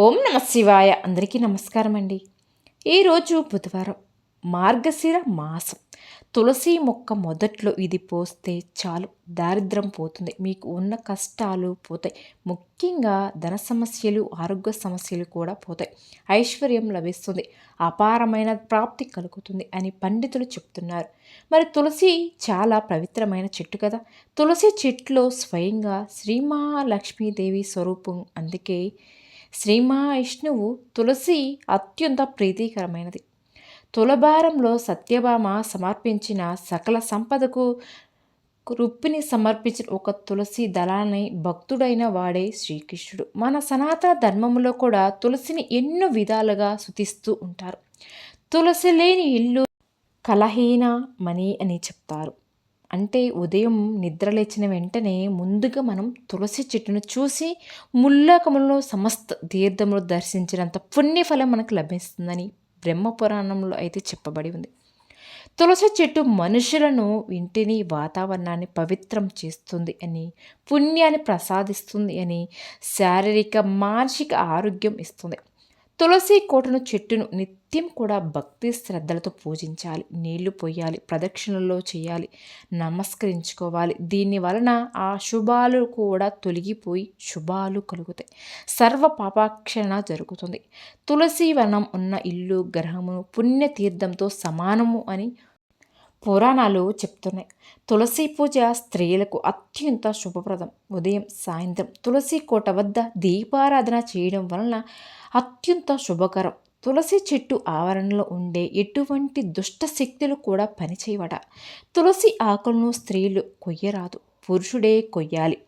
ఓం నమ శివాయ. అందరికీ నమస్కారం అండి ఈరోజు బుధవారం మార్గశిర మాసం. తులసి మొక్క మొదట్లో ఇది పోస్తే చాలు దారిద్రం పోతుంది. మీకు ఉన్న కష్టాలు పోతాయి. ముఖ్యంగా ధన సమస్యలు ఆరోగ్య సమస్యలు కూడా పోతాయి. ఐశ్వర్యం లభిస్తుంది. అపారమైన ప్రాప్తి కలుగుతుంది అని పండితులు చెప్తున్నారు. మరి తులసి చాలా పవిత్రమైన చెట్టు కదా. తులసి చెట్టులో స్వయంగా శ్రీమహాలక్ష్మీదేవి స్వరూపం. అందుకే శ్రీమా విష్ణువు తులసి అత్యంత ప్రీతికరమైనది. తులభారంలో సత్యభామ సమర్పించిన సకల సంపదకు రుప్పిని సమర్పించిన ఒక తులసి దళాన్ని భక్తుడైన వాడే శ్రీకృష్ణుడు. మన సనాతన ధర్మంలో కూడా తులసిని ఎన్నో విధాలుగా శుతిస్తూ ఉంటారు. తులసి లేని ఇల్లు కలహీన మణి అని చెప్తారు. అంటే ఉదయం నిద్రలేచిన వెంటనే ముందుగా మనం తులసి చెట్టును చూసి ముల్లకములో సమస్త తీర్థములు దర్శించినంత పుణ్యఫలం మనకు లభిస్తుందని బ్రహ్మపురాణంలో అయితే చెప్పబడి ఉంది. తులసి చెట్టు మనుషులను ఇంటిని వాతావరణాన్ని పవిత్రం చేస్తుంది అని పుణ్యాన్ని ప్రసాదిస్తుంది అని శారీరక మానసిక ఆరోగ్యం ఇస్తుంది. తులసి కోటను చెట్టును నిత్యం కూడా భక్తి శ్రద్ధలతో పూజించాలి. నీళ్ళు పోయాలి ప్రదక్షిణల్లో చేయాలి నమస్కరించుకోవాలి. దీని వలన ఆ శుభాలు కూడా తొలగిపోయి శుభాలు కలుగుతాయి. సర్వ పాపాక్షరణ జరుగుతుంది. తులసి వనం ఉన్న ఇల్లు గ్రహము పుణ్యతీర్థంతో సమానము అని పురాణాలు చెప్తున్నాయి. తులసి పూజ స్త్రీలకు అత్యంత శుభప్రదం. ఉదయం సాయంత్రం తులసి కోట వద్ద దీపారాధన చేయడం వలన అత్యంత శుభకరం. తులసి చెట్టు ఆవరణలో ఉండే ఎటువంటి దుష్ట శక్తులు కూడా పనిచేయవట. తులసి ఆకులను స్త్రీలు కొయ్యరాదు. పురుషుడే కొయ్యాలి.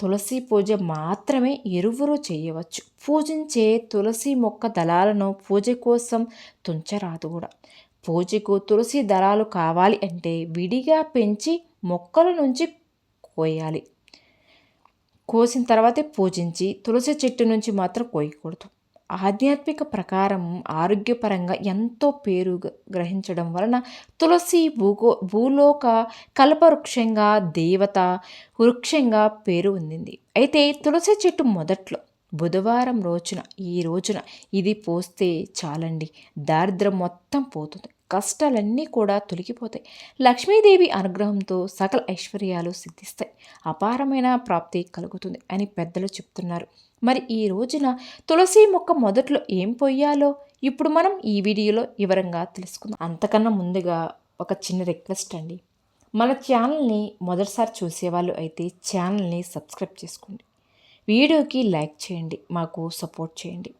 తులసి పూజ మాత్రమే ఎరువురు చేయవచ్చు. పూజించే తులసి మొక్క దళాలను పూజ కోసం తుంచరాదు కూడా. పూజకు తులసి దళాలు కావాలి అంటే విడిగా పెంచి మొక్కల నుంచి కోయాలి. కోసిన తర్వాతే పూజించి తులసి చెట్టు నుంచి మాత్రం కోయకూడదు. ఆధ్యాత్మిక ప్రకారం ఆరోగ్యపరంగా ఎంతో పేరు గ్రహించడం వలన తులసి భూగో భూలోక కల్పవృక్షంగా దేవత వృక్షంగా పేరు పొందింది. అయితే తులసి చెట్టు మొదట్లో బుధవారం రోజున ఈ రోజున ఇది పోస్తే చాలండి. దారిద్రం మొత్తం పోతుంది. కష్టాలన్నీ కూడా తొలగిపోతాయి. లక్ష్మీదేవి అనుగ్రహంతో సకల ఐశ్వర్యాలు సిద్ధిస్తాయి. అపారమైన ప్రాప్తి కలుగుతుంది అని పెద్దలు చెప్తున్నారు. మరి ఈ రోజున తులసి మొక్క మొదట్లో ఏం పొయ్యాలో? ఇప్పుడు మనం ఈ వీడియోలో వివరంగా తెలుసుకుందాం. అంతకన్నా ముందుగా ఒక చిన్న రిక్వెస్ట్ అండి. మన ఛానల్ని మొదటిసారి చూసేవాళ్ళు అయితే ఛానల్ని సబ్స్క్రైబ్ చేసుకోండి. వీడియోకి లైక్ చేయండి మాకు సపోర్ట్ చేయండి.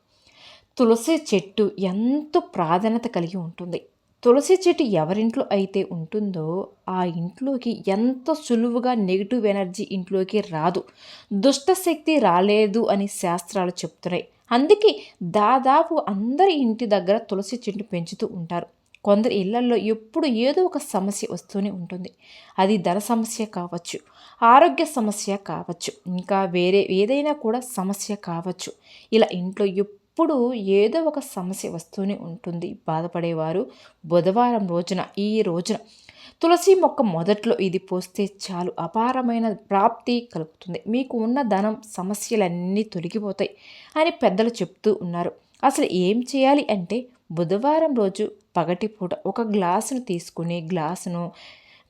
తులసి చెట్టు ఎంతో ప్రాధాన్యత కలిగి ఉంటుంది. తులసి చెట్టు ఎవరింట్లో అయితే ఉంటుందో ఆ ఇంట్లోకి ఎంత సులువుగా నెగిటివ్ ఎనర్జీ ఇంట్లోకి రాదు. దుష్టశక్తి రాలేదు అని శాస్త్రాలు చెప్తున్నాయి. అందుకే దాదాపు అందరి ఇంటి దగ్గర తులసి చెట్టు పెంచుతూ ఉంటారు. కొందరి ఇళ్ళలో ఎప్పుడు ఏదో ఒక సమస్య వస్తూనే ఉంటుంది. అది ధన సమస్య కావచ్చు ఆరోగ్య సమస్య కావచ్చు ఇంకా వేరే ఏదైనా కూడా సమస్య కావచ్చు. ఇలా ఇంట్లో ఎప్పుడు ఏదో ఒక సమస్య వస్తూనే ఉంటుంది. బాధపడేవారు బుధవారం రోజున ఈ రోజున తులసి మొక్క మొదట్లో ఇది పోస్తే చాలు అపారమైన ప్రాప్తి కలుగుతుంది. మీకు ఉన్న ధనం సమస్యలన్నీ తొలగిపోతాయి అని పెద్దలు చెప్తూ ఉన్నారు. అసలు ఏం చేయాలి అంటే బుధవారం రోజు పగటిపూట ఒక గ్లాసును తీసుకుని గ్లాసును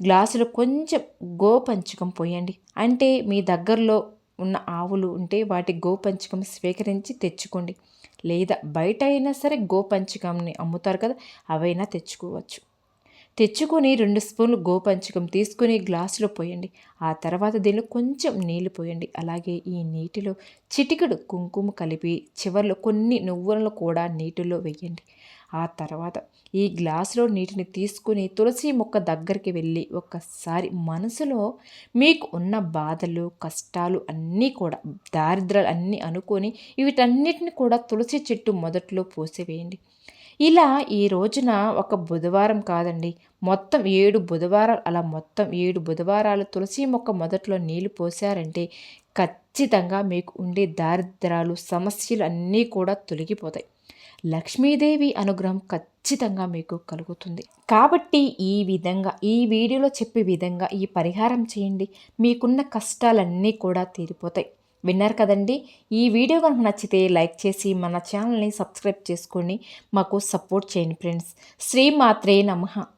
గ్లాసులో కొంచెం గోపంచకం పోయండి. అంటే మీ దగ్గరలో ఉన్న ఆవులు ఉంటే వాటి గోపంచకం స్వీకరించి తెచ్చుకోండి. లేదా బయట అయినా సరే గోపంచకంని అమ్ముతారు కదా అవైనా తెచ్చుకోవచ్చు. తెచ్చుకొని రెండు స్పూన్లు గోపంచకం తీసుకుని గ్లాసులో పోయండి. ఆ తర్వాత దీనిలో కొంచెం నీళ్ళు పోయండి. అలాగే ఈ నీటిలో చిటికెడు కుంకుమ కలిపి చివర్లో కొన్ని నువ్వులను కూడా నీటిలో వేయండి. ఆ తర్వాత ఈ గ్లాసులో నీటిని తీసుకుని తులసి మొక్క దగ్గరికి వెళ్ళి ఒక్కసారి మనసులో మీకు ఉన్న బాధలు కష్టాలు అన్నీ కూడా దారిద్రాలు అన్నీ అనుకొని వీటన్నిటిని కూడా తులసి చెట్టు మొదట్లో పోసివేయండి. ఇలా ఈ రోజున ఒక బుధవారం కాదండి మొత్తం ఏడు బుధవారాలు అలా మొత్తం ఏడు బుధవారాలు తులసి మొక్క మొదట్లో నీళ్ళు పోసారంటే ఖచ్చితంగా మీకు ఉండే దారిద్రాలు సమస్యలు అన్నీ కూడా తొలగిపోతాయి. లక్ష్మీదేవి అనుగ్రహం ఖచ్చితంగా మీకు కలుగుతుంది. కాబట్టి ఈ విధంగా ఈ వీడియోలో చెప్పే విధంగా ఈ పరిహారం చేయండి. మీకున్న కష్టాలన్నీ కూడా తీరిపోతాయి. విన్నారు కదండి? ఈ వీడియో కనుక నచ్చితే లైక్ చేసి మన ఛానల్ని సబ్స్క్రైబ్ చేసుకొని మాకు సపోర్ట్ చేయండి ఫ్రెండ్స్. శ్రీ మాత్రే నమః.